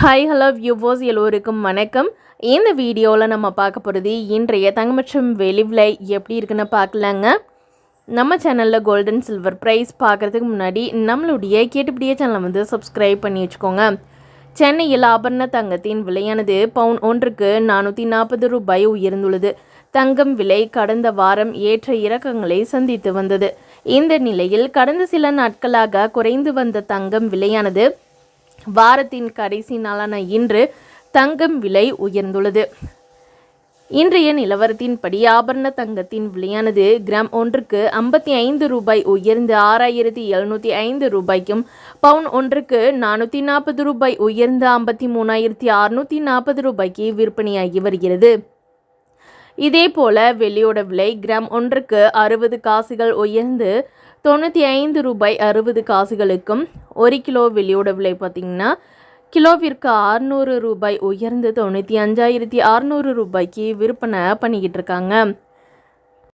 Hi hello viewers எல்லோருக்கும் வணக்கம். இந்த வீடியோவில் நம்ம பார்க்க போகிறது இன்றைய தங்கமற்றும் வெளி விலை எப்படி இருக்குன்னு பார்க்கலாங்க. நம்ம சேனலில் கோல்டன் சில்வர் ப்ரைஸ் பார்க்குறதுக்கு முன்னாடி நம்மளுடைய கேட்டுப்படியே சேனலை வந்து சப்ஸ்கிரைப் பண்ணி வச்சுக்கோங்க. சென்னையில் ஆபரண தங்கத்தின் விலையானது பவுன் ஒன்றுக்கு நானூற்றி நாற்பது ரூபாய் உயர்ந்துள்ளது. தங்கம் விலை கடந்த வாரம் ஏற்ற இறக்கங்களை சந்தித்து வந்தது. இந்த நிலையில் கடந்த சில நாட்களாக குறைந்து வந்த தங்கம் விலையானது வாரத்தின் கடைசி நாளான இன்று தங்கம் விலை உயர்ந்துள்ளது. இன்றைய நிலவரத்தின்படி ஆபரண தங்கத்தின் விலையானது கிராம் ஒன்றுக்கு ஐம்பத்தி ஐந்து ரூபாய் உயர்ந்து ஆறாயிரத்தி எழுநூற்றி ஐந்து ரூபாய்க்கும் பவுன் ஒன்றுக்கு நானூற்றி நாற்பது ரூபாய் உயர்ந்து ஐம்பத்தி மூணாயிரத்தி அறுநூற்றி நாற்பது ரூபாய்க்கு விற்பனையாகி வருகிறது. இதே போல வெள்ளியோட விலை கிராம் ஒன்றுக்கு அறுபது காசுகள் உயர்ந்து தொண்ணூற்றி ஐந்து ரூபாய் அறுபது காசுகளுக்கும் ஒரு கிலோ வெள்ளியோட விலை பார்த்திங்கன்னா கிலோவிற்கு அறுநூறு ரூபாய் உயர்ந்து தொண்ணூற்றி அஞ்சாயிரத்தி அறுநூறு ரூபாய்க்கு விற்பனை பண்ணிக்கிட்டு இருக்காங்க.